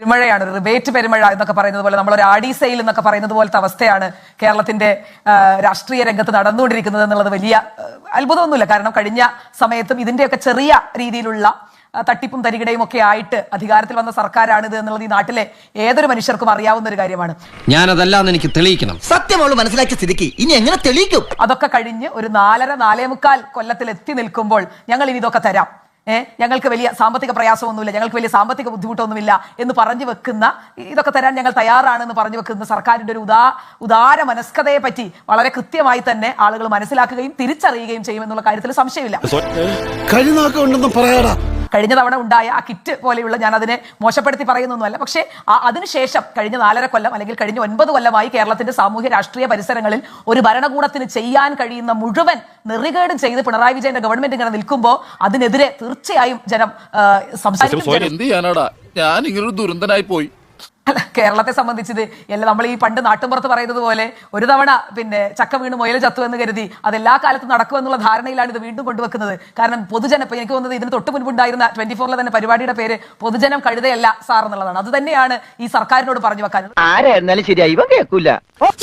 പെരുമഴയാണ് rebate പെരുമഴ എന്നൊക്കെ പറയുന്നത് പോലെ നമ്മൾ ഒരു ആഡി സെയിൽ എന്നൊക്കെ പറയുന്നത് പോലത്തെ അവസ്ഥയാണ് കേരളത്തിന്റെ രാഷ്ട്രീയ രംഗത്ത് നടന്നുകൊണ്ടിരിക്കുന്നത് എന്നുള്ളത് വലിയ അത്ഭുതമൊന്നുമില്ല. കാരണം കഴിഞ്ഞ സമയത്തും ഇതിന്റെയൊക്കെ ചെറിയ രീതിയിലുള്ള തട്ടിപ്പും തരികിടയും ഒക്കെ ആയിട്ട് അധികാരത്തിൽ വന്ന സർക്കാരാണിത് എന്നുള്ളത് ഈ നാട്ടിലെ ഏതൊരു മനുഷ്യർക്കും അറിയാവുന്ന ഒരു കാര്യമാണ്. ഞാനതല്ലാന്ന് എനിക്ക് തെളിയിക്കണം. സത്യം അവൾ മനസ്സിലാക്കിയ സ്ഥിതിക്ക് ഇനി എങ്ങനെ തെളിയിക്കും? അതൊക്കെ കഴിഞ്ഞ് ഒരു നാലര നാലേ മുക്കാൽ കൊല്ലത്തിൽ എത്തി നിൽക്കുമ്പോൾ ഞങ്ങൾ ഇനി ഇതൊക്കെ തരാം. ഞങ്ങൾക്ക് വലിയ സാമ്പത്തിക പ്രയാസമൊന്നുമില്ല ഞങ്ങൾക്ക് വലിയ സാമ്പത്തിക ബുദ്ധിമുട്ടൊന്നുമില്ല എന്ന് പറഞ്ഞു വെക്കുന്ന ഇതൊക്കെ തരാൻ ഞങ്ങൾ തയ്യാറാണെന്ന് പറഞ്ഞു വെക്കുന്ന സർക്കാരിന്റെ ഒരു ഉദാ ഉദാര മനസ്കതയെ പറ്റി വളരെ കൃത്യമായി തന്നെ ആളുകൾ മനസ്സിലാക്കുകയും തിരിച്ചറിയുകയും ചെയ്യുമെന്നുള്ള കാര്യത്തിൽ സംശയമില്ല. കഴിഞ്ഞ തവണ ഉണ്ടായ ആ കിറ്റ് പോലെയുള്ള ഞാൻ അതിനെ മോശപ്പെടുത്തി പറയുന്നൊന്നുമല്ല. പക്ഷേ ആ- അതിനുശേഷം കഴിഞ്ഞ നാലര കൊല്ലം അല്ലെങ്കിൽ കഴിഞ്ഞ ഒൻപത് കൊല്ലമായി കേരളത്തിന്റെ സാമൂഹ്യ രാഷ്ട്രീയ പരിസരങ്ങളിൽ ഒരു ഭരണകൂടത്തിന് ചെയ്യാൻ കഴിയുന്ന മുഴുവൻ നെറികേടും ചെയ്ത് പിണറായി വിജയന്റെ ഗവൺമെന്റ് ഇങ്ങനെ നിൽക്കുമ്പോൾ അതിനെതിരെ തീർച്ചയായും ജനം സംസാരിക്കും ഞാൻ ഇങ്ങനൊരു ദുരന്തനായി പോയി. അല്ല കേരളത്തെ സംബന്ധിച്ചത് എല്ലാം നമ്മൾ ഈ പണ്ട് നാട്ടുമ്പുറത്ത് പറയുന്നത് പോലെ ഒരു തവണ പിന്നെ ചക്ക വീണ് മുയൽ ചത്തു എന്ന് കരുതി അതെല്ലാ കാലത്തും നടക്കുമെന്നുള്ള ധാരണയിലാണ് ഇത് വീണ്ടും കൊണ്ടുവെക്കുന്നത്. കാരണം പൊതുജനം ഇപ്പൊ എനിക്ക് തോന്നുന്നത് ഇതിന് തൊട്ട് മുൻപുണ്ടായിരുന്ന ട്വന്റി ഫോറിലെ തന്നെ പരിപാടിയുടെ പേര് പൊതുജനം കഴുതയല്ല സാർ എന്നുള്ളതാണ്. അത് തന്നെയാണ് ഈ സർക്കാരിനോട് പറഞ്ഞു വെക്കാൻ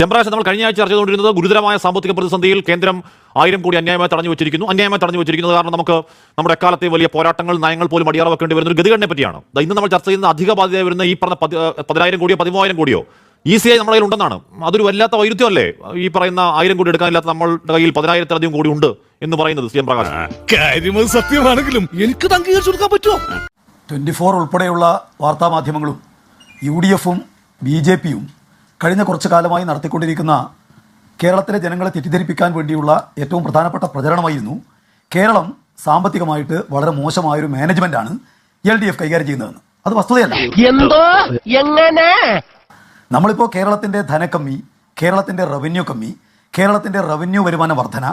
ചെമ്പ്രാശ് നമ്മൾ കഴിഞ്ഞ ആഴ്ച ചർച്ച ചെയ്തുകൊണ്ടിരുന്നത് ഗുരുതരമായ സാമ്പത്തിക പ്രതിസന്ധിയിൽ കേന്ദ്രം ആയിരം കോടി അന്യായമായി തടഞ്ഞു വെച്ചിരിക്കുന്നു. അന്യായമായി തടഞ്ഞു വെച്ചിരിക്കുന്നത് കാരണം നമുക്ക് നമ്മുടെ എക്കാലത്തെ വലിയ പോരാട്ടങ്ങൾ നയങ്ങൾ പോലും അടിയാറ വെക്കേണ്ടി വരുന്ന ഒരു ഗതികേടിനെ പറ്റിയാണ്. ദാ ഇന്ന് നമ്മൾ ചർച്ച ചെയ്യുന്ന അധിക ബാധ്യത വരുന്ന ഈ പറഞ്ഞ പതി- പതിനായിരം കോടിയോ പതിമൂവായിരം കോടിയോ ഈസിയായി നമ്മുടെ കയ്യിൽ ഉണ്ടെന്നാണ്. അതൊരു വല്ലാത്ത വൈരുദ്ധ്യമല്ലേ? ഈ പറയുന്ന ആയിരം കോടി എടുക്കാനില്ലാത്ത നമ്മളുടെ കയ്യിൽ പതിനായിരത്തിലധികം കോടി ഉണ്ട് എന്ന് പറയുന്നത് സി എം പ്രകാശ്. കാര്യമത് സത്യമാണെങ്കിലും എനിക്ക് അംഗീകരിച്ചു കൊടുക്കാൻ പറ്റുമോ? ട്വന്റി ഫോർ ഉൾപ്പെടെയുള്ള വാർത്താമാധ്യമങ്ങളും യു ഡി എഫും ബി ജെ പിയും കഴിഞ്ഞ കുറച്ചു കാലമായി നടത്തിക്കൊണ്ടിരിക്കുന്ന കേരളത്തിലെ ജനങ്ങളെ തെറ്റിദ്ധരിപ്പിക്കാൻ വേണ്ടിയുള്ള ഏറ്റവും പ്രധാനപ്പെട്ട പ്രചരണമായിരുന്നു കേരളം സാമ്പത്തികമായിട്ട് വളരെ മോശമായൊരു മാനേജ്മെന്റാണ് എൽ ഡി എഫ് കൈകാര്യം ചെയ്യുന്നതെന്ന്. അത് വസ്തുതയല്ല. എന്തോ? എങ്ങനെ? നമ്മളിപ്പോൾ കേരളത്തിന്റെ ധനക്കമ്മി കേരളത്തിന്റെ റവന്യൂ കമ്മി കേരളത്തിന്റെ റവന്യൂ വരുമാന വർധന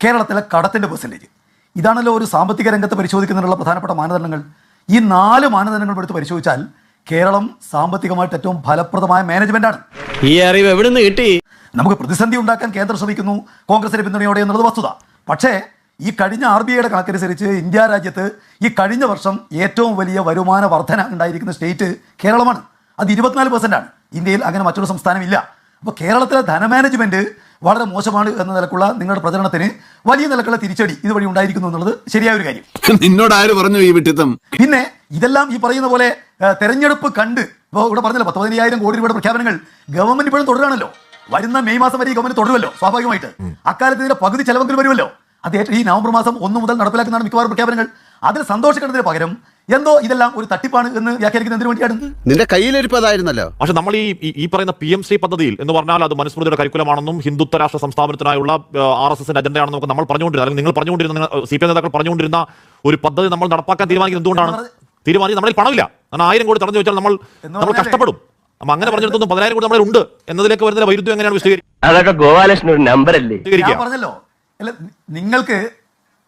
കേരളത്തിലെ കടത്തിന്റെ പെർസെന്റേജ് ഇതാണല്ലോ ഒരു സാമ്പത്തിക രംഗത്ത് പരിശോധിക്കുന്നതിനുള്ള പ്രധാനപ്പെട്ട മാനദണ്ഡങ്ങൾ. ഈ നാല് മാനദണ്ഡങ്ങൾ എടുത്ത് പരിശോധിച്ചാൽ കേരളം സാമ്പത്തികമായിട്ട് ഏറ്റവും ഫലപ്രദമായ മാനേജ്മെന്റാണ് ഈ അറിവ് എവിടുന്ന് കിട്ടി? നമുക്ക് പ്രതിസന്ധി ഉണ്ടാക്കാൻ കേന്ദ്രം ശ്രമിക്കുന്നു കോൺഗ്രസിന് പിന്തുണയോടെ എന്നുള്ളത് വസ്തുത. പക്ഷേ ഈ കഴിഞ്ഞ ആർ ബി ഐയുടെ കണക്കനുസരിച്ച് ഇന്ത്യ രാജ്യത്ത് ഈ കഴിഞ്ഞ വർഷം ഏറ്റവും വലിയ വരുമാന വർധന ഉണ്ടായിരിക്കുന്ന സ്റ്റേറ്റ് കേരളമാണ്. അത് ഇരുപത്തിനാല് പെർസെന്റ് ആണ്. ഇന്ത്യയിൽ അങ്ങനെ മറ്റൊരു സംസ്ഥാനമില്ല അപ്പോൾ കേരളത്തിലെ ധനമാനേജ്മെന്റ് വളരെ മോശമാണ് എന്ന നിലക്കുള്ള നിങ്ങളുടെ പ്രചരണത്തിന് വലിയ നിലക്കുള്ള തിരിച്ചടി ഇതുവഴി ഉണ്ടായിരിക്കുന്നു എന്നുള്ളത് ശരിയായ ഒരു കാര്യം. നിന്നോട് ആര് പറഞ്ഞു ഈ വിട്ടിത്തം? പിന്നെ ഇതെല്ലാം ഈ പറയുന്ന പോലെ തെരഞ്ഞെടുപ്പ് കണ്ട് ഇപ്പോൾ ഇവിടെ പറഞ്ഞല്ലോ പത്ത് പതിനയ്യായിരം കോടി രൂപയുടെ പ്രഖ്യാപനങ്ങൾ ഗവൺമെന്റ് ഇപ്പോഴും തുടരുകയാണല്ലോ വരുന്ന മെയ് മാസം വരെ ഈ ഗവൺമെന്റ് തുടരുമല്ലോ സ്വാഭാവികമായിട്ട്. അക്കാലത്ത് ഇതിന്റെ പകുതി ചെലവെങ്കിലും വരുമല്ലോ. അത് ഏറ്റവും ഈ നവംബർ മാസം ഒന്ന് മുതൽ നടപ്പിലാക്കുന്നതാണ് മിക്കവാറും പ്രഖ്യാപനങ്ങൾ. അതിൽ സന്തോഷിക്കുന്നതിന് പകരം എന്തോ ഇതെല്ലാം ഒരു തട്ടിപ്പാണ് എന്ന് വ്യാഖ്യാനിക്കുന്നതിന് വേണ്ടിയാണ്? നിന്റെ കയ്യിലിരിപ്പതായിരുന്നല്ലോ. പക്ഷെ നമ്മൾ ഈ ഈ- പറയുന്ന പി എം സി പദ്ധതിയിൽ എന്ന് പറഞ്ഞാൽ അത് മനുസ്മൃതിയുടെ കരിക്കുലമാണെന്നും ഹിന്ദുത്വ രാഷ്ട്ര സംസ്ഥാപനത്തിനായുള്ള ആർ എസ് എസിന്റെ അജണ്ടയാണെന്നും ഒക്കെ നമ്മൾ പറഞ്ഞുകൊണ്ടിരുന്ന അല്ലെങ്കിൽ നിങ്ങൾ പറഞ്ഞുകൊണ്ടിരുന്ന സി പി എം നേതാക്കൾ പറഞ്ഞുകൊണ്ടിരുന്ന ഒരു പദ്ധതി നമ്മൾ നടപ്പാക്കാൻ തീരുമാനിക്കുന്നത് എന്തുകൊണ്ടാണ്? തീരുമാനിക്കുന്നത് നമ്മളിൽ പണമില്ല. കാരണം ആയിരം കോടി തടഞ്ഞു വെച്ചാൽ നമ്മൾ നമ്മൾ കഷ്ടപ്പെടും. അപ്പൊ അങ്ങനെ പറഞ്ഞിടത്തൊന്നും പതിനായിരം കൂടി നമ്മുടെ ഉണ്ട്. എന്നതിലേക്ക് വരുന്ന വൈരുദ്ധ്യം എങ്ങനെയാണ് വിശദീകരി- അതൊക്കെ ഗോപാലകൃഷ്ണൻ ഒരു നമ്പർ അല്ലേ? ഞാൻ പറഞ്ഞല്ലോ. അല്ല നിങ്ങൾക്ക്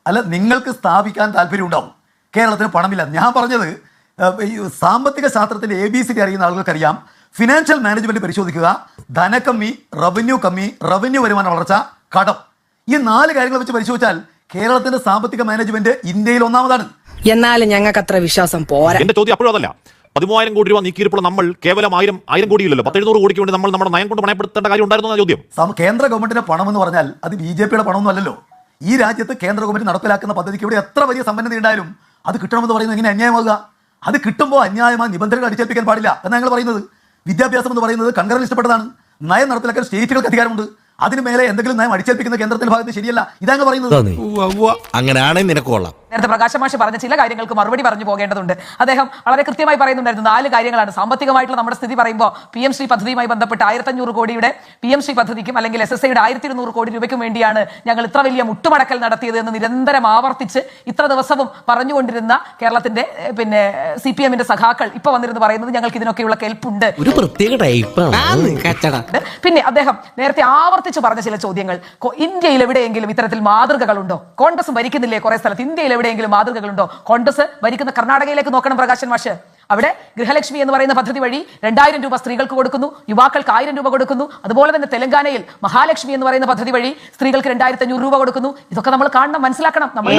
അല്ല നിങ്ങൾക്ക് സ്ഥാപിക്കാൻ താല്പര്യം ഉണ്ടാവും. കേരളത്തിന് പണമില്ല. ഞാൻ പറഞ്ഞത് ഈ സാമ്പത്തിക ശാസ്ത്രത്തിന്റെ എ ബി സി അറിയുന്ന ആളുകൾക്കറിയാം. ഫിനാൻഷ്യൽ മാനേജ്മെന്റ് പരിശോധിക്കുക. ധനക്കമ്മി റവന്യൂ കമ്മി റവന്യൂ വരുമാന വളർച്ച കടം. ഈ നാല് കാര്യങ്ങൾ വെച്ച് പരിശോധിച്ചാൽ കേരളത്തിന്റെ സാമ്പത്തിക മാനേജ്മെന്റ് ഇന്ത്യയിൽ ഒന്നാമതാണ്. എന്നാലും ഞങ്ങൾക്ക് അത്ര വിശ്വാസം പോരാ. എന്റെ ചോദ്യം അപ്പോഴും അതല്ല. പതിമൂവായിരം കോടി രൂപ നീക്കിയപ്പോൾ നമ്മൾ കേവലം ആയിരം ആയിരം കോടിയില്ലല്ലോ. പത്തെഴുന്നൂറ് കോടിക്ക് വേണ്ടി നമ്മൾ നമ്മുടെ നയം കൊണ്ട് പണയപ്പെടുത്തേണ്ട കാര്യം ഉണ്ടായിരുന്നു എന്ന ചോദ്യം? കേന്ദ്ര ഗവൺമെന്റിന്റെ പണം എന്ന് പറഞ്ഞാൽ അത് ബി ജെ പിയുടെ പണമൊന്നും അല്ലല്ലോ. ഈ രാജ്യത്ത് കേന്ദ്ര ഗവൺമെന്റ് നടപ്പിലാക്കുന്ന പദ്ധതിക്ക് ഇവിടെ എത്ര വലിയ സമ്പന്നത ഉണ്ടായാലും അത് കിട്ടണമെന്ന് പറയുന്നത് എങ്ങനെ അന്യായമാകുക? അത് കിട്ടുമ്പോൾ അന്യായമായ നിബന്ധനകൾ അടിച്ചേൽപ്പിക്കാൻ പാടില്ല എന്നാണ് ഞങ്ങൾ പറയുന്നത്. വിദ്യാഭ്യാസം എന്ന് പറയുന്നത് കൺകറൻ ഇഷ്ടപ്പെട്ടതാണ്. നയം നടപ്പിലാക്കാൻ സ്റ്റേറ്റുകൾക്ക് അധികാരമുണ്ട്. അതിന് മേലെ എന്തെങ്കിലും നയം അടിച്ചേൽപ്പിക്കുന്ന കേന്ദ്രത്തിന്റെ ഭാഗത്ത് ശരിയല്ല. ഇതാണ് പറയുന്നത്. അങ്ങനെയാണെങ്കിൽ നിനക്ക് കൊള്ളാം. നേരത്തെ പ്രകാശ് മാഷ് പറഞ്ഞ ചില കാര്യങ്ങൾക്ക് മറുപടി പറഞ്ഞു പോകേണ്ടതുണ്ട്. അദ്ദേഹം വളരെ കൃത്യമായി പറയുന്നുണ്ടായിരുന്നു. നാല് കാര്യങ്ങളാണ്. സാമ്പത്തികമായിട്ടുള്ള നമ്മുടെ സ്ഥിതി പറയുമ്പോൾ പി എം ശ്രീ പദ്ധതിയുമായി ബന്ധപ്പെട്ട് ആയിരത്തഞ്ഞൂറ് കോടിയുടെ പി എം ശ്രീ പദ്ധതിക്കും അല്ലെങ്കിൽ എസ് എസ് ഐയുടെ ആയിരത്തി ഇരുന്നൂറ് കോടി രൂപയ്ക്കും വേണ്ടിയാണ് ഞങ്ങൾ ഇത്ര വലിയ മുട്ടുമടക്കൽ നടത്തിയത് എന്ന് നിരന്തരം ആവർത്തിച്ച് ഇത്ര ദിവസവും പറഞ്ഞുകൊണ്ടിരുന്ന കേരളത്തിന്റെ പിന്നെ സി പി എമ്മിന്റെ സഖാക്കൾ ഇപ്പൊ വന്നിരുന്ന് പറയുന്നത് ഞങ്ങൾക്ക് ഇതിനൊക്കെയുള്ള കെൽപ്പുണ്ട് ഒരു പ്രത്യേക. പിന്നെ അദ്ദേഹം നേരത്തെ ആവർത്തിച്ച് പറഞ്ഞ ചില ചോദ്യങ്ങൾ. ഇന്ത്യയിൽ എവിടെയെങ്കിലും ഇത്തരത്തിൽ മാതൃകകളുണ്ടോ? കോൺഗ്രസ് ഭരിക്കുന്നില്ലേ കുറെ സ്ഥലത്ത്? ഇന്ത്യയിൽ എവിടെയെങ്കിലും മാതൃകകളുണ്ടോ? കോൺഗ്രസ് ഭരിക്കുന്ന കർണാടകയിലേക്ക് നോക്കണം പ്രകാശൻ മാഷ്. അവിടെ ഗൃഹലക്ഷ്മി എന്ന് പറയുന്ന പദ്ധതി വഴി രണ്ടായിരം രൂപ സ്ത്രീകൾക്ക് കൊടുക്കുന്നു യുവാക്കൾക്ക് ആയിരം രൂപ കൊടുക്കുന്നു അതുപോലെ തന്നെ തെലങ്കാനയിൽ മഹാലക്ഷ്മി എന്ന് പറയുന്ന പദ്ധതി വഴി സ്ത്രീകൾക്ക് രണ്ടായിരത്തി അഞ്ഞൂറ് രൂപ കൊടുക്കുന്നു. ഇതൊക്കെ നമ്മൾ കാണണം മനസ്സിലാക്കണം. നമ്മൾ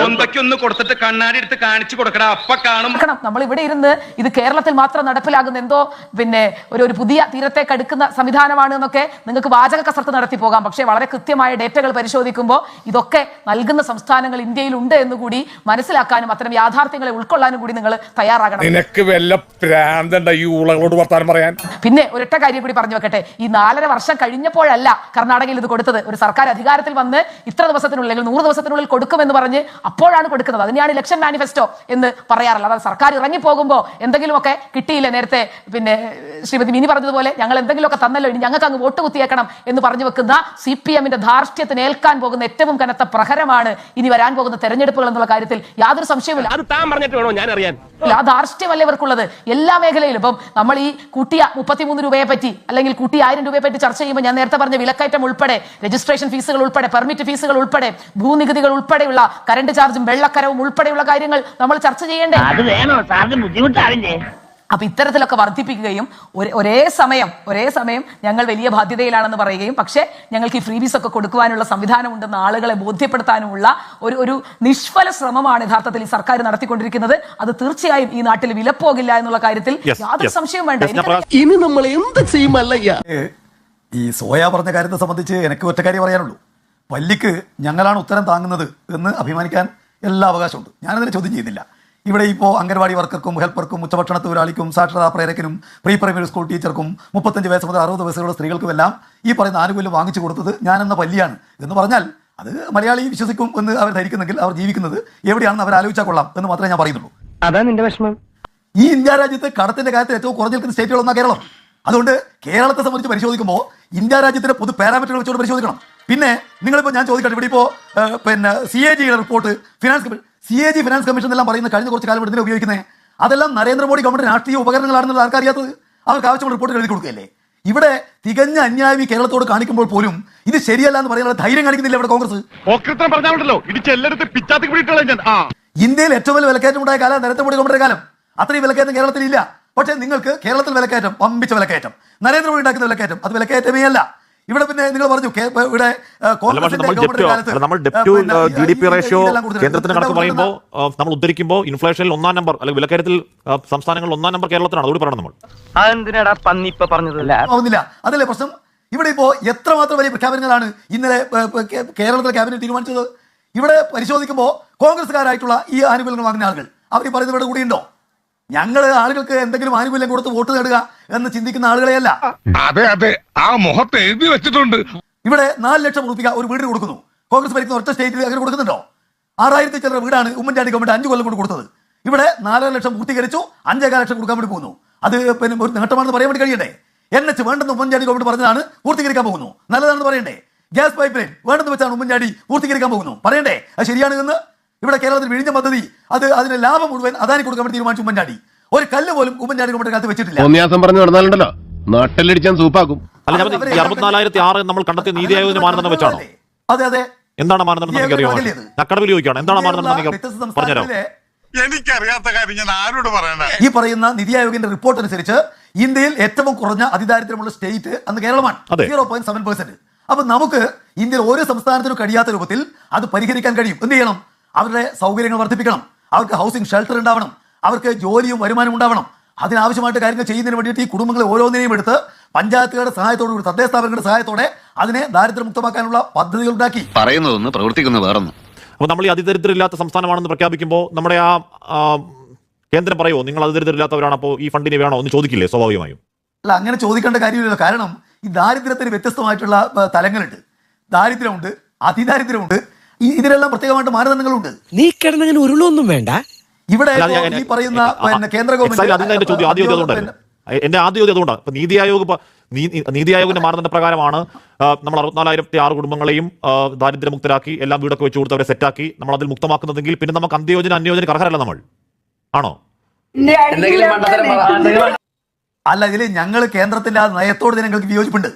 ഒന്ന് കൊടുത്തിട്ട് കണ്ണാടി എടുത്ത് കാണിച്ചു കൊടുക്കടാ അപ്പ കാണും. നമ്മൾ ഇവിടെ ഇരുന്ന് ഇത് കേരളത്തിൽ മാത്രം നടപ്പിലാകുന്ന എന്തോ പിന്നെ ഒരു ഒരു പുതിയ തീരത്തേക്ക് അടുക്കുന്ന സംവിധാനമാണ് എന്നൊക്കെ നിങ്ങൾക്ക് വാചക കസർത്ത് നടത്തി പോകാം. പക്ഷേ വളരെ കൃത്യമായ ഡേറ്റകൾ പരിശോധിക്കുമ്പോൾ ഇതൊക്കെ നൽകുന്ന സംസ്ഥാനങ്ങൾ ഇന്ത്യയിൽ ഉണ്ട് എന്നുകൂടി മനസ്സിലാക്കാനും അത്തരം യാഥാർത്ഥ്യങ്ങളെ ഉൾക്കൊള്ളാനും കൂടി നിങ്ങൾ തയ്യാറാകണം. നിനക്ക് വല്ല പ്രാന്തണ്ട ഈ ഊളകളോട് വർത്താനം പറയാൻ. പിന്നെ ഒരൊറ്റ കാര്യം കൂടി പറഞ്ഞു വെക്കട്ടെ. ഈ നാലര വർഷം കഴിഞ്ഞപ്പോഴല്ല കർണാടകയിൽ ഇത് കൊടുത്തത്. ഒരു സർക്കാർ അധികാരത്തിൽ വന്ന് ഇത്ര ദിവസത്തിനുള്ളിൽ അല്ലെങ്കിൽ നൂറ് ദിവസത്തിനുള്ളിൽ കൊടുക്കുമെന്ന് പറഞ്ഞ് അപ്പോഴാണ് കൊടുക്കുന്നത്. അതിനെയാണ് ഇലക്ഷൻ മാനിഫെസ്റ്റോ എന്ന് പറയാറുള്ളത്. അതായത് സർക്കാർ ഇറങ്ങി പോകുമ്പോൾ എന്തെങ്കിലുമൊക്കെ കിട്ടിയില്ല നേരത്തെ പിന്നെ ശ്രീമതി മിനി പറഞ്ഞതുപോലെ ഞങ്ങൾ എന്തെങ്കിലുമൊക്കെ തന്നല്ലോ ഇനി ഞങ്ങൾക്ക് അങ്ങ് വോട്ട് കുത്തിയേക്കണം എന്ന് പറഞ്ഞു വെക്കുന്ന സി പി എമ്മിന്റെ ധാർഷ്ട്യത്തിന് ഏൽക്കാൻ പോകുന്ന ഏറ്റവും കനത്ത പ്രഹരമാണ് ഇനി വരാൻ പോകുന്ന തെരഞ്ഞെടുപ്പുകൾ എന്നുള്ള കാര്യത്തിൽ യാതൊരു സംശയവുമില്ല. അത് താൻ പറഞ്ഞിട്ട് വേണോ? ഞാൻ അറിയാൻ. ഇല്ല, ആ ധാർഷ്ട്യമല്ല ഇവർക്കുള്ളത്. എല്ലാ മേഖലയിലും. ഇപ്പം നമ്മൾ ഈ കൂട്ടിയ മുപ്പത്തിമൂന്ന് രൂപയെ പറ്റി അല്ലെങ്കിൽ കുട്ടി ആയിരം രൂപയെ പറ്റി ചർച്ച ചെയ്യുമ്പോൾ ഞാൻ നേരത്തെ പറഞ്ഞ വിലക്കയറ്റം ഉൾപ്പെടെ രജിസ്ട്രേഷൻ ഫീസുകൾ ഉൾപ്പെടെ പെർമിറ്റ് ഫീസുകൾ ഉൾപ്പെടെ ഭൂനികുതികൾ ഉൾപ്പെടെയുള്ള കറണ്ട് ചാർജും വെള്ളക്കരവും ഉൾപ്പെടെയുള്ള കാര്യങ്ങൾ നമ്മൾ ചർച്ച ചെയ്യേണ്ടേ? അപ്പൊ ഇത്തരത്തിലൊക്കെ വർദ്ധിപ്പിക്കുകയും ഒരേ- ഒരേ സമയം ഒരേ സമയം ഞങ്ങൾ വലിയ ബാധ്യതയിലാണെന്ന് പറയുകയും പക്ഷേ ഞങ്ങൾക്ക് ഈ ഫ്രീബീസ് ഒക്കെ കൊടുക്കുവാനുള്ള സംവിധാനം ഉണ്ടെന്ന് ആളുകളെ ബോധ്യപ്പെടുത്താനുമുള്ള ഒരു ഒരു നിഷ്ഫല ശ്രമമാണ് യഥാർത്ഥത്തിൽ ഈ സർക്കാർ നടത്തിക്കൊണ്ടിരിക്കുന്നത്. അത് തീർച്ചയായും ഈ നാട്ടിൽ വിലപ്പോകില്ല എന്നുള്ള കാര്യത്തിൽ യാതൊരു. സംശയവും വേണ്ട. ഇനി നമ്മൾ എന്ത് ചെയ്യുമല്ല ഈ സോയ പറഞ്ഞ കാര്യത്തെ സംബന്ധിച്ച് എനിക്ക് ഒറ്റ കാര്യം പറയാനുള്ളൂ. പല്ലിക്ക് ഞങ്ങളാണ് ഉത്തരം താങ്ങുന്നത് എന്ന് അഭിമാനിക്കാൻ എല്ലാ അവകാശമുണ്ട്. ഞാനതിനെ ചോദ്യം ചെയ്യുന്നില്ല. ഇവിടെ ഇപ്പോൾ അംഗൻവാടി വർക്കർക്കും ഹെൽപ്പർക്കും ഉച്ചഭക്ഷണ തൊഴിലാളിക്കും സാക്ഷരതാ പ്രേരകനും പ്രീ പ്രൈമറി സ്കൂൾ ടീച്ചർക്കും മുപ്പത്തഞ്ച് വയസ്സ് മുതൽ അറുപത് വയസ്സുള്ള സ്ത്രീകൾക്കുമെല്ലാം ഈ പറയുന്ന ആനുകൂല്യം വാങ്ങിച്ചു കൊടുത്തത് ഞാനെന്ന പല്ലിയാണ്. എന്ന് പറഞ്ഞാൽ അത് മലയാളി വിശ്വസിക്കും എന്ന് അവർ ധരിക്കുന്നെങ്കിൽ അവർ ജീവിക്കുന്നത് എവിടെയാണെന്ന് അവർ ആലോചിച്ചാൽ കൊള്ളാം എന്ന് മാത്രമേ ഞാൻ പറയുന്നുള്ളൂ. അതാ നിന്റെ വിഷമം. ഈ ഇന്ത്യ രാജ്യത്ത് കടത്തിന്റെ കാര്യത്തിൽ ഏറ്റവും കുറഞ്ഞു നിൽക്കുന്ന സ്റ്റേറ്റുകളൊന്നാണ് കേരളം. അതുകൊണ്ട് കേരളത്തെ സംബന്ധിച്ച് പരിശോധിക്കുമ്പോൾ ഇന്ത്യ രാജ്യത്തിന്റെ പൊതു പാരാമീറ്ററുകൾ വെച്ചുകൊണ്ട് പരിശോധിക്കണം. പിന്നെ നിങ്ങളിപ്പോൾ ഞാൻ ചോദിക്കട്ടെ ഇവിടെ ഇപ്പോൾ പിന്നെ സി എ ജിയുടെ report finance C A G finance commission എല്ലാം പറയുന്ന കഴിഞ്ഞ കുറച്ച് കാലം ഇതിനെ ഉപയോഗിക്കുന്നത് അതെല്ലാം നരേന്ദ്രമോദി ഗവൺമെന്റ് രാഷ്ട്രീയ ഉപകരണങ്ങളാണെന്നുള്ള ആർക്കറിയാത്തത് അവർക്ക് ആവശ്യമുള്ള റിപ്പോർട്ട് എഴുതി കൊടുക്കുകയല്ലേ? ഇവിടെ തികഞ്ഞ അന്യായം ഈ കേരളത്തോട് കാണിക്കുമ്പോൾ പോലും ഇത് ശരിയല്ല എന്ന് പറയാനുള്ള ധൈര്യം കാണിക്കുന്നില്ല ഇവിടെ കോൺഗ്രസ്. ഇന്ത്യയിൽ ഏറ്റവും വലിയ വിലക്കയറ്റം ഉണ്ടായ കാലം നരേന്ദ്രമോദി ഗവൺമെന്റ് കാലം. അത്രയും വിലക്കയറ്റം കേരളത്തിൽ ഇല്ല. പക്ഷേ നിങ്ങൾക്ക് കേരളത്തിൽ വിലക്കയറ്റം പമ്പിച്ച വിലക്കയറ്റം. നരേന്ദ്രമോദി ഉണ്ടാക്കുന്ന വിലക്കയറ്റം അത് വിലക്കയറ്റമേ അല്ല. ഇവിടെ പിന്നെ നിങ്ങൾ പറഞ്ഞു ഇവിടെ റേഷ്യോ കേന്ദ്രത്തിന്റെ കണക്ക് പറയുമ്പോൾ നമ്മൾ ഉദ്ധരിക്കുമ്പോൾ ഇൻഫ്ലേഷനിൽ ഒന്നാം നമ്പർ അല്ലെങ്കിൽ വിലക്കയറ്റത്തിൽ സംസ്ഥാനങ്ങളിൽ ഒന്നാം നമ്പർ കേരളത്തിലാണ്. അതുകൂടി പറയണം നമ്മൾ. അതെന്തിനാടാ പന്നി ഇപ്പൊ പറഞ്ഞതല്ല ആവുന്നില്ല. അതല്ലേ പ്രശ്നം? ഇവിടെ ഇപ്പോ എത്രമാത്രം വലിയ പ്രഖ്യാപനങ്ങളാണ് ഇന്നലെ കേരളത്തിലെ ക്യാബിനറ്റ് തീരുമാനിച്ചത്? ഇവിടെ പരിശോധിക്കുമ്പോൾ കോൺഗ്രസ്സുകാരായിട്ടുള്ള ഈ ആനുകൂല്യങ്ങൾ വാങ്ങുന്ന ആളുകൾ അവർ ഇവിടെ കൂടിയുണ്ടോ ഞങ്ങൾ ആളുകൾക്ക് എന്തെങ്കിലും ആനുകൂല്യം കൊടുത്ത് വോട്ട് നേടുക എന്ന് ചിന്തിക്കുന്ന ആളുകളെയല്ല. അതെ അതെ. ആ മുഖത്ത് എഴുതി വെച്ചിട്ടുണ്ട്. ഇവിടെ നാല് ലക്ഷം റുപ്യ ഒരു വീടിന് കൊടുക്കുന്നു. കോൺഗ്രസ് ഭരിക്കുന്ന ഒറ്റ സ്റ്റേറ്റിൽ അങ്ങനെ കൊടുക്കുന്നുണ്ടോ? ആറായിരത്തി ചില്ലറ വീടാണ് ഉമ്മൻചാണ്ടി ഗവൺമെന്റ് അഞ്ചു കൊല്ലം കൊണ്ട് കൊടുത്തത്. ഇവിടെ നാലര ലക്ഷം പൂർത്തീകരിച്ചു അഞ്ചേകാൽ ലക്ഷം കൊടുക്കാൻ വേണ്ടി പോകുന്നു. അത് പിന്നെ ഒരു നേട്ടമാണെന്ന് പറയാൻ വേണ്ടി കഴിയണ്ടേ? എൻ എച്ച് വേണ്ടെന്ന് ഉമ്മൻചാണ്ടി ഗവൺമെന്റ് പറഞ്ഞതാണ് പൂർത്തീകരിക്കാൻ പോകുന്നു. നല്ലതാണെന്ന് പറയണ്ടേ? ഗ്യാസ് പൈപ്പ് ലൈൻ വേണ്ടെന്ന് വെച്ചാണ് ഉമ്മൻചാണ്ടി പൂർത്തീകരിക്കാൻ പോകുന്നു. പറയണ്ടേ? അത് ശരിയാണ് എന്ന് ഇവിടെ കേരളത്തിൽ വിഴിഞ്ഞ പദ്ധതി അത് അതിന്റെ ലാഭം മുഴുവൻ അദാനി കൊടുക്കാൻ വേണ്ടി തീരുമാനിച്ചു ഉമ്മൻചാണ്ടി. ഒരു കല്ല് പോലും ഉമ്മൻചാണ്ടി നമ്മുടെ കാലത്ത് വെച്ചിട്ടില്ല. പറഞ്ഞു നടന്നാലുണ്ടല്ലോ. നാട്ടിലടിച്ചാൽ സൂപ്പാക്കും. അറുപത്തിനാലായിരത്തി ആറ് നമ്മൾ കണ്ടെത്തിയ നീതി ആയോജന മാനദണ്ഡം വെച്ചാണോ? അതെ. അതെ എന്താണ് മാനദണ്ഡം നമുക്ക് അറിയാമോ ചോദിക്കുകയാണ്. എന്താണ് മാനദണ്ഡം പറഞ്ഞുതരാം എനിക്കറിയാത്ത കാര്യം ഞാൻ ആരോട് പറയണ ഈ പറയുന്ന നിതി ആയോഗിന്റെ റിപ്പോർട്ട് അനുസരിച്ച് ഇന്ത്യയിൽ ഏറ്റവും കുറഞ്ഞ അതിദാരിദ്ര്യമുള്ള സ്റ്റേറ്റ് അന്ന് കേരളമാണ്. സീറോ പോയിന്റ് സെവൻ പെർസെന്റ് അപ്പൊ നമുക്ക് ഇന്ത്യയിൽ ഓരോ സംസ്ഥാനത്തിനും കഴിയാത്ത രൂപത്തിൽ അത് പരിഹരിക്കാൻ കഴിയും. എന്ത് ചെയ്യണം? അവരുടെ സൗകര്യങ്ങൾ വർദ്ധിപ്പിക്കണം. അവർക്ക് ഹൗസിംഗ് ഷെൽട്ടർ ഉണ്ടാവണം. അവർക്ക് ജോലിയും വരുമാനവും ഉണ്ടാവണം. അതിനാവശ്യമായിട്ട് കാര്യങ്ങൾ ചെയ്യുന്നതിന് വേണ്ടിയിട്ട് ഈ കുടുംബങ്ങളെ ഓരോന്നിനെയും എടുത്ത് പഞ്ചായത്തുകളുടെ സഹായത്തോടുകൂടി തദ്ദേശ സ്ഥാപനങ്ങളുടെ സഹായത്തോടെ അതിനെ ദാരിദ്ര്യമുക്തമാക്കാനുള്ള പദ്ധതികൾ ഉണ്ടാക്കി. പറയുന്നതൊന്ന് പ്രവർത്തിക്കുന്ന വേറൊന്നും. അപ്പോൾ നമ്മൾ ഈ അതിദരിദ്രമില്ലാത്ത സംസ്ഥാനമാണെന്ന് പ്രഖ്യാപിക്കുമ്പോൾ നമ്മുടെ ആ കേന്ദ്രം പറയുമോ നിങ്ങൾ അതിദരിദ്രമില്ലാത്തവരാണ് അപ്പോൾ ഈ ഫണ്ടിന് വേണോ എന്ന് ചോദിക്കില്ലേ സ്വാഭാവികമായും? അല്ല അങ്ങനെ ചോദിക്കേണ്ട കാര്യമില്ല കാരണം ഈ ദാരിദ്ര്യത്തിന് വ്യത്യസ്തമായിട്ടുള്ള തലങ്ങളുണ്ട്. ദാരിദ്ര്യമുണ്ട് അതിദാരിദ്ര്യമുണ്ട് ഇതിനെല്ലാം പ്രത്യേകമായിട്ട് മാനദണ്ഡങ്ങളുണ്ട്. നീ കിടന്നങ്ങനെ ഉരുളൊന്നും വേണ്ട. ഇവിടെ അല്ല, ഞാൻ- ഈ പറയുന്ന പിന്നെ കേന്ദ്ര ഗവൺമെന്റ് അതിന്റെ എന്റെ ചോദ്യം ആദ്യം ചോദ്യം ഗവൺമെന്റ് അതുകൊണ്ടായിരുന്നു. എന്റെ ആദ്യ ചോദ്യം അതുകൊണ്ടാണ്. ഇപ്പൊ നീതി ആയോഗ് നീ- നീതി ആയോഗിന്റെ മാനദണ്ഡ പ്രകാരമാണ് ആ, നമ്മൾ അറുപത്തിനാലായിരത്തി ആറ് കുടുംബങ്ങളെയും ആ, ദാരിദ്ര്യമുക്തരാക്കി എല്ലാം വീടൊക്കെ വെച്ച് കൊടുത്ത് അവരെ സെറ്റാക്കി നമ്മൾ അതിൽ മുക്തമാക്കുന്നതെങ്കിൽ പിന്നെ നമുക്ക് അന്ത്യോജന അന്യോജന അർഹരല്ല നമ്മൾ. ആണോ? അല്ല ഇതിൽ ഞങ്ങൾ കേന്ദ്രത്തിന്റെ ആ നയത്തോട് ജനങ്ങൾക്ക് വിയോജിപ്പുണ്ട്.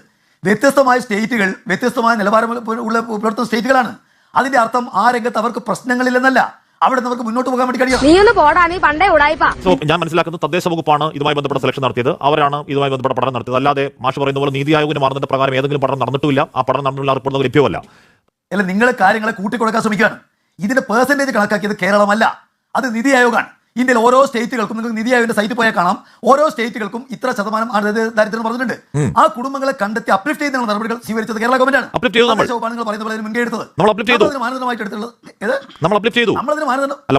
വ്യത്യസ്തമായ സ്റ്റേറ്റുകൾ വ്യത്യസ്തമായ നിലവാരം ഉള്ള പുലർത്തുന്ന സ്റ്റേറ്റുകളാണ്. അതിന്റെ അർത്ഥം ആ രംഗത്ത് അവർക്ക് പ്രശ്നങ്ങളില്ലെന്നല്ല. അവിടെ നിന്ന് അവർക്ക് മുന്നോട്ട് പോകാൻ വേണ്ടി കഴിയും നീ ഒന്ന് പോടാ നീ പണ്ടേ ഉടായിപ്പാ. സോ ഞാൻ മനസ്സിലാക്കുന്നത് തദ്ദേശ വകുപ്പാണ് ഇതുമായി ബന്ധപ്പെട്ട സെലക്ഷൻ നടത്തിയത്. അവരാണ് ഇതുമായി ബന്ധപ്പെട്ട പഠനം നടത്തിയത്. അല്ലാതെ മാഷ് പറയുന്ന പോലെ നീതി ആയോഗിന് മാറുന്നതിന്റെ പ്രകാരം ഏതെങ്കിലും പഠനം നടന്നിട്ടില്ല ആ പഠനം നടന്നുള്ള റിപ്പോർട്ട് നമുക്ക് ലഭ്യമല്ല. അല്ല നിങ്ങൾ കാര്യങ്ങളെ കൂട്ടിക്കൊടുക്കാൻ ശ്രമിക്കുകയാണ്. ഇതിന്റെ പേഴ്സന്റേജ് കണക്കാക്കിയത് കേരളമല്ല. അത് നിതി ആയോഗാണ്. ഇന്ത്യയിൽ ഓരോ സ്റ്റേറ്റുകൾക്കും നിങ്ങൾക്ക് നിതി ആയോഗിന്റെ സൈറ്റിൽ പോയാൽ കാണാം. ഓരോ സ്റ്റേറ്റുകൾക്കും ഇത്ര ശതമാനം ആണ് ദാരിദ്ര്യം പറഞ്ഞിട്ടുണ്ട്. ആ കുടുംബങ്ങളെ കണ്ടെത്തി അപ്ലിഫ്റ്റ് ചെയ്യുന്ന നടപടികൾ സ്വീകരിച്ചത് കേരള ഗവൺമെന്റാണ് നിങ്ങൾ പറയുന്ന പോലെ മുൻകൈ എടുത്തത്. നമ്മൾ uplift ചെയ്തു. മാനദണ്ഡമായിട്ട് എടുത്തുള്ളത്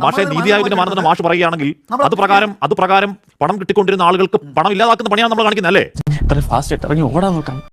മാഷെ നമ്മളതിന് മാനദണ്ഡം മാഷ് പറയുകയാണെങ്കിൽ അത് പ്രകാരം അത് പ്രകാരം പണം കിട്ടിക്കൊണ്ടിരുന്ന ആളുകൾക്ക് പണം ഇല്ലാതാക്കുന്ന പണിയാണ് നമ്മൾ കാണിക്കുന്നത് അല്ലേ? ഫാസ്റ്റ് ഇറങ്ങി ഓടാൻ നോക്കാം.